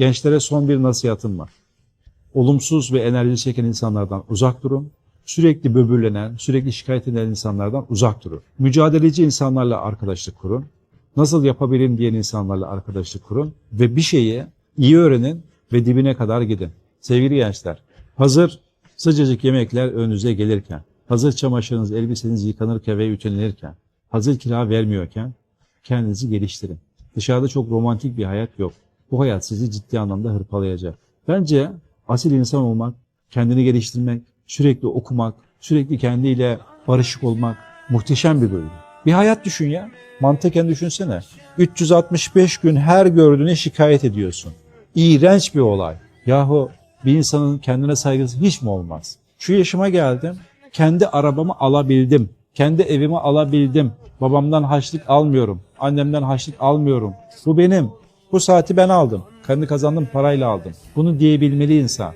Gençlere son bir nasihatım var. Olumsuz ve enerji çeken insanlardan uzak durun. Sürekli böbürlenen, sürekli şikayet eden insanlardan uzak durun. Mücadeleci insanlarla arkadaşlık kurun. Nasıl yapabilirim diyen insanlarla arkadaşlık kurun. Ve bir şeyi iyi öğrenin ve dibine kadar gidin. Sevgili gençler, hazır sıcacık yemekler önünüze gelirken, hazır çamaşırınız, elbiseniz yıkanırken ve ütülenirken, hazır kira vermiyorken kendinizi geliştirin. Dışarıda çok romantik bir hayat yok. Bu hayat sizi ciddi anlamda hırpalayacak. Bence asil insan olmak, kendini geliştirmek, sürekli okumak, sürekli kendiyle barışık olmak muhteşem bir duygu. Bir hayat düşün ya. Mantıken düşünsene. 365 gün her gördüğüne şikayet ediyorsun. İğrenç bir olay. Yahu bir insanın kendine saygısı hiç mi olmaz? Şu yaşıma geldim. Kendi arabamı alabildim. Kendi evimi alabildim. Babamdan harçlık almıyorum. Annemden harçlık almıyorum. Bu benim. Bu saati ben aldım. Kendi kazandığım parayla aldım. Bunu diyebilmeli insan.